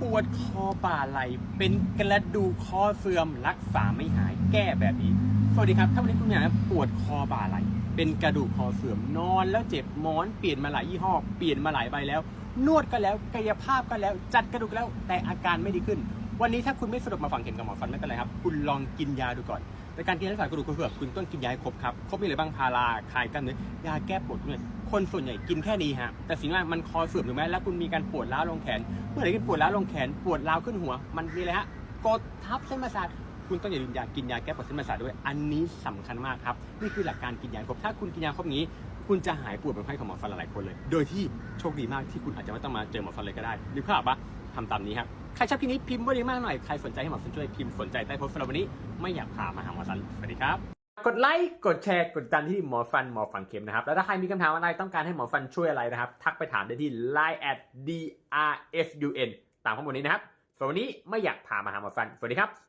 ปวดคอบ่าไหล เป็นกระดูกคอเสื่อมรักษาไม่หายแก้แบบนี้ สวัสดีครับ ถ้าวันนี้คุณอยากปวดคอบ่าไหล เป็นกระดูกคอเสื่อมนอนแล้วเจ็บหมอนเปลี่ยนมาหลายยี่ห้อเปลี่ยนมาหลายใบแล้ว นวดก็แล้วกายภาพก็แล้ว จัดกระดูกแล้วแต่อาการไม่ดีขึ้น วันนี้ถ้าคุณไม่สะดวกมาฝังเข็มกับหมอฟันไม่เป็นไรครับ คุณลองกินยาดูก่อน ในการกินรักษากระดูกกระเพื่อมคุณต้องกินยาให้ครบครับ ครบมีอะไรบ้างพาราคลายกล้ามเนื้อยาแก้ปวดเนี่ยคนส่วนใหญ่กินแค่นี้ฮะแต่สิ่งว่ามันคอเสื่อมถูกไหมแล้วคุณมีการปวดร้าวลงแขน เมื่อไหร่ที่ปวดร้าวลงแขนปวดร้าวขึ้นหัว มันมีอะไรฮะกดทับเส้นประสาทคุณต้องอย่าลืมยากินยาแก้ปวดเส้นประสาทด้วย อันนี้สำคัญมากครับ นี่คือหลักการกินยาครบ ถ้าคุณกินยาครบนี้ คุณจะหายปวดเป็นไข้ของหมอฟันหลายๆคนเลย โดยที่โชคดีมากที่คุณอาจจะไม่ต้องมาเจอหมอฟันเลยก็ได้หรือภาปะทำตามนี้ครับ ใครชอบคลิปนี้พิมพ์ไว้ดีมากหน่อย ใครสนใจให้หมอฟันช่วยพิมพ์สนใจใต้โพสต์สำหรับวันนี้ ไม่อยากพามาหาหมอฟัน สวัสดีครับ กดไลค์ กดแชร์ กดติดตามที่หมอฟันหมอฟันเข็มนะครับ แล้วถ้าใครมีคำถามอะไรต้องการให้หมอฟันช่วยอะไรนะครับ ทักไปถามได้ที่ line at drfun ตามข้อมูลนี้นะครับส่วนวันนี้ไม่อยากพามาหาหมอฟัน สวัสดีครับ